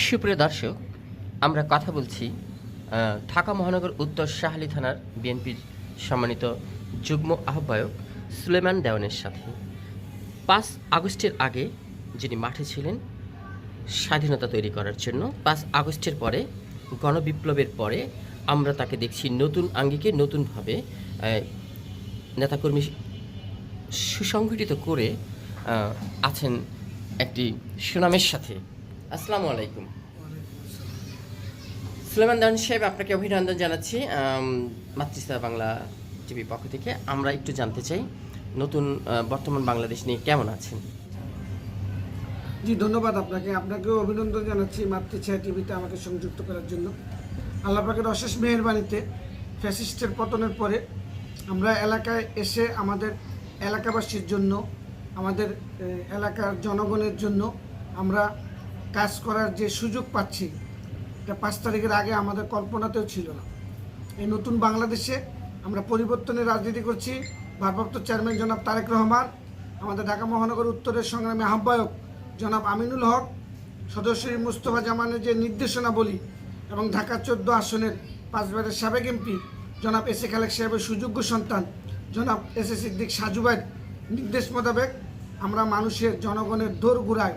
সুপ্রিয় দর্শক, আমরা কথা বলছি ঢাকা মহানগর উত্তর শাহালি থানার বিএনপির সম্মানিত যুগ্ম আহ্বায়ক সুলেমান দেওয়ানের সাথে। পাঁচ আগস্টের আগে যিনি মাঠে ছিলেন, স্বাধীনতা তৈরি করার জন্য, পাঁচ আগস্টের পরে, গণবিপ্লবের পরে আমরা তাকে দেখছি নতুন আঙ্গিকে, নতুনভাবে নেতাকর্মী সুসংগঠিত করে আছেন একটি সুনামের সাথে। আসসালামু আলাইকুম। সুলেমান দান সাহেব আপনাকে অভিনন্দন জানাচ্ছি আম, মাতৃস্তা বাংলা টিভির পক্ষ থেকে। আমরা একটু জানতে চাই নতুন বর্তমান বাংলাদেশ নিয়ে কেমন আছেন? জি ধন্যবাদ আপনাকে। আপনাকেও অভিনন্দন জানাচ্ছি মাতৃছায়া টিভিতে আমাকে সংযুক্ত করার জন্য। আল্লাহ পাকের অশেষ মেহেরবানিতে ফ্যাসিস্টের পতনের পরে আমরা এলাকায় এসে আমাদের এলাকাবাসীর জন্য আমাদের এলাকার জনগণের জন্য আমরা কাজ করার যে সুযোগ পাচ্ছি, এটা পাঁচ তারিখের আগে আমাদের কল্পনাতেও ছিল না। এই নতুন বাংলাদেশে আমরা পরিবর্তনের রাজনীতি করছি। ভারপ্রাপ্ত চেয়ারম্যান জনাব তারেক রহমান, আমাদের ঢাকা মহানগর উত্তরের সংগ্রামী আহ্বায়ক জনাব আমিনুল হক, সদস্য মুস্তফা জামানের যে নির্দেশনা বলি এবং ঢাকা চোদ্দ আসনের পাঁচবারের সাবেক এমপি জনাব এস এ খালেক সাহেবের সুযোগ্য সন্তান জনাব এস এ সিদ্দিক সাজুবাইর নির্দেশ মোতাবেক আমরা মানুষের জনগণের দোর ঘুরায়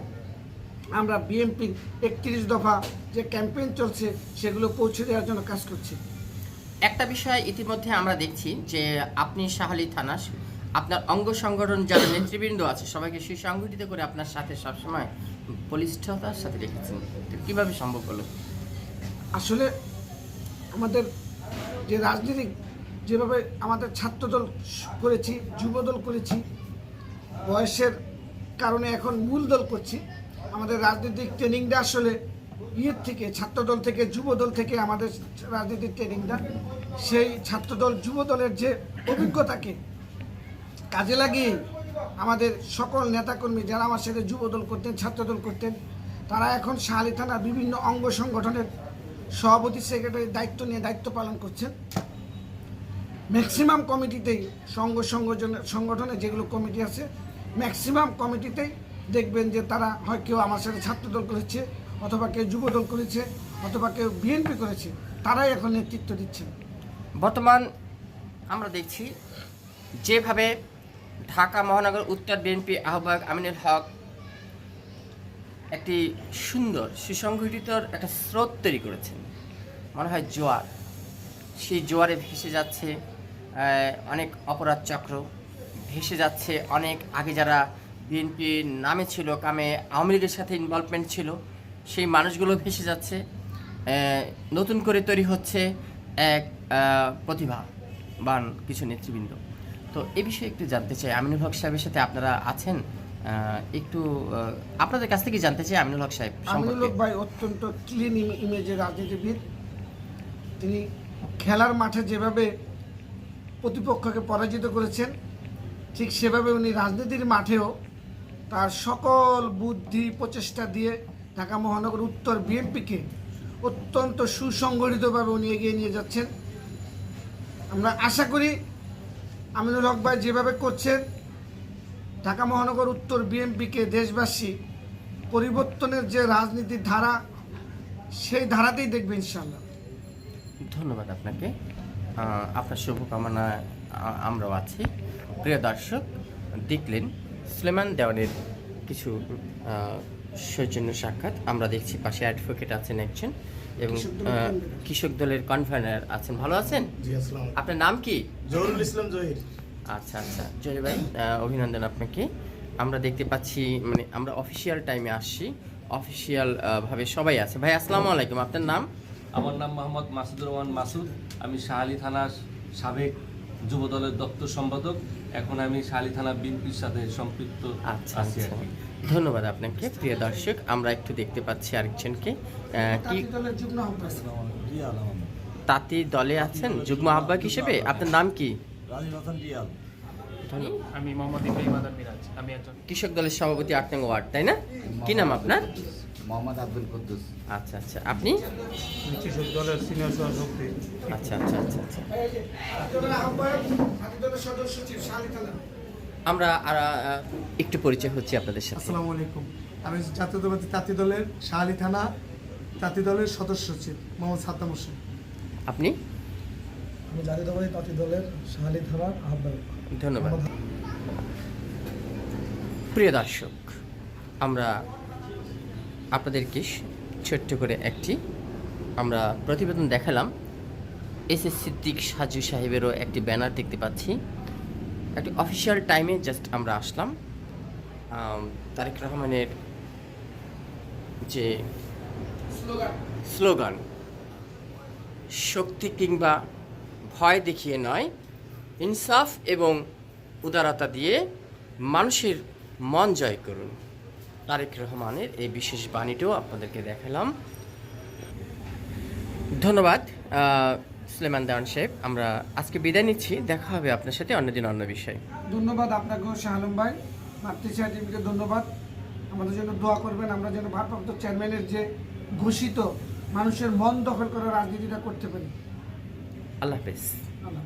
আমরা বিএনপির একত্রিশ দফা যে ক্যাম্পেইন চলছে সেগুলো পৌঁছে দেওয়ার জন্য কাজ করছি। একটা বিষয় ইতিমধ্যে আমরা দেখছি যে আপনি শাহালি থানা আপনার অঙ্গ সংগঠন যারা নেতৃবৃন্দ আছে সবাইকে সেই সুসংগঠিত করে আপনার সাথে সবসময় বলিষ্ঠতার সাথে রেখেছেন কীভাবে সম্ভব হলো? আসলে আমাদের যে রাজনীতি যেভাবে আমাদের ছাত্রদল করেছি যুবদল করেছি বয়সের কারণে এখন মূল দল করছি আমাদের রাজনৈতিক ট্রেনিংটা আসলে ইয়ের থেকে, ছাত্রদল থেকে, যুবদল থেকে আমাদের রাজনীতির ট্রেনিংটা। সেই ছাত্রদল, যুবদলের যে অভিজ্ঞতাকে কাজে লাগিয়ে আমাদের সকল নেতাকর্মী যারা আমার সাথে যুবদল করতেন, ছাত্রদল করতেন, তারা এখন শাহালি থানার বিভিন্ন অঙ্গ সংগঠনের সভাপতি সেক্রেটারির দায়িত্ব নিয়ে দায়িত্ব পালন করছেন। ম্যাক্সিমাম কমিটিতেই সংঘ সংগঠনের সংগঠনে যেগুলো কমিটি আছে, ম্যাক্সিমাম কমিটিতেই দেখবেন যে তারা হয় কেউ আমার সাথে ছাত্রদল করেছে, অথবা কেউ যুবদল করেছে, অথবা কেউ বিএনপি করেছে, তারাই এখন নেতৃত্ব দিচ্ছেন। বর্তমান আমরা দেখছি যেভাবে ঢাকা মহানগর উত্তর বিএনপি আহ্বায়ক আমিনুল হক একটি সুন্দর, সুসংগঠিত একটা স্রোত তৈরি করেছেন। মনে হয় জোয়ার। সেই জোয়ারে ভেসে যাচ্ছে অনেক অপরাধ চক্র, ভেসে যাচ্ছে অনেক আগে যারা বিএনপির নামে ছিল কামে আওয়ামী লীগের সাথে ইনভলভমেন্ট ছিল সেই মানুষগুলো ভেসে যাচ্ছে নতুন করে তৈরি হচ্ছে এক আহ, প্রতিভাবান কিছু নেতৃবৃন্দ। তো এ বিষয়ে একটু জানতে চাই আমিনুল হক সাহেবের সাথে আপনারা আছেন? একটু আপনাদের কাছ থেকে জানতে চাই আমিনুল হক সাহেব আমিনুল হক ভাই অত্যন্ত ক্লিন ইমেজের রাজনীতিবিদ। তিনি খেলার মাঠে যেভাবে প্রতিপক্ষকে পরাজিত করেছেন ঠিক সেভাবে উনি রাজনীতির মাঠেও তার সকল বুদ্ধি, প্রচেষ্টা দিয়ে ঢাকা মহানগর উত্তর বিএনপিকে অত্যন্ত সুসংগঠিতভাবে উনি এগিয়ে নিয়ে যাচ্ছেন। আমরা আশা করি আমিনুল হক ভাই যেভাবে করছেন, ঢাকা মহানগর উত্তর বিএনপিকে দেশবাসী পরিবর্তনের যে রাজনীতির ধারা, সেই ধারাতেই দেখবে ইনশাল্লাহ ধন্যবাদ আপনাকে। আপনার শুভকামনা আমরাও আছি। প্রিয় দর্শক, দেখলেন সুলেমান দেওয়ানের কিছু সৌজন্য সাক্ষাৎ আমরা দেখছি। পাশে অ্যাডভোকেট আছেন একজন এবং কৃষক দলের কনভেনার আছেন। ভালো আছেন? আপনার নাম কি? জহুরুল ইসলাম জহির। আচ্ছা আচ্ছা। জয় ভাই অভিনন্দন আপনাকে। আমরা দেখতে পাচ্ছি মানে আমরা অফিসিয়াল টাইমে আসছি। অফিসিয়াল ভাবে সবাই আছে। ভাই আসসালামু আলাইকুম। আপনার নাম? আমার নাম মোহাম্মদ মাসুদুর রহমান মাসুদ। আমি শাহালি থানার সাবেক যুব দলের দপ্তর সম্পাদক। এখন আমি শালি থানা বিএনপির সাথে সম্পৃক্ত আচ্ছা আছি আচ্ছা। ধন্যবাদ আপনাকে প্রিয় দর্শক। আমরা একটু দেখতে পাচ্ছি আরেকজনকে। কি তাঁতি দলে আছেন যুগ্ম আহ্বায়ক হিসেবে? আপনার নাম কি? আমি মোহাম্মদ ইব্রাহিম আদার মিরাজ আমি একজন কৃষক দলের সভাপতি আট নং ওয়ার্ড তাই না? কি নাম আপনার? মোহাম্মদ আব্দুল কুদ্দুস। আচ্ছা আচ্ছা। আপনি? দলের সিনিয়র সহশক্তি আচ্ছা আচ্ছা আচ্ছা আচ্ছা। তাঁতি তাঁতি আমরা আর একটু পরিচয় হচ্ছি আপনাদের সাথে। আসসালামু আলাইকুম। আমি জাতীয়তাবাদী তাঁতি দলের শাহালি থানা জাতীয় দলের সদস্য সচিব মোহাম্মদ সাদ্দাম হোসেন। আপনি? আমি জাতীয়তাবাদী তাঁতি দলের শাহালি ধারার আহ্বায়ক। ধন্যবাদ। প্রিয় দর্শক আমরা আপনাদেরকে ছোট্ট করে একটি আমরা প্রতিবেদন দেখালাম। এস এস সিদ্দিক সাজু সাহেবেরও একটি ব্যানার দেখতে পাচ্ছি। একটি অফিসিয়াল টাইমে জাস্ট আমরা আসলাম। তারেক রহমানের যে স্লোগান শক্তি কিংবা ভয় দেখিয়ে নয় ইনসাফ এবং উদারতা দিয়ে মানুষের মন জয় করুন। তারেক রহমানের এই বিশেষ বাণীটিও আপনাদেরকে দেখালাম। ধন্যবাদ সুলেমান দেওয়ান সাহেব। আমরা আজকে বিদায় নিচ্ছি। দেখা হবে আপনার সাথে অন্যদিন অন্য বিষয়। ধন্যবাদ আপনাকেও শাহ আলম ভাই। মাতৃছায়া টিভিকে ধন্যবাদ। আমাদের জন্য দোয়া করবেন আমরা যেন ভারপ্রাপ্ত চেয়ারম্যানের যে ঘোষিত মানুষের মন দখল করার রাজনীতিটা করতে পারি। আল্লাহ হাফেজ। আল্লাহ।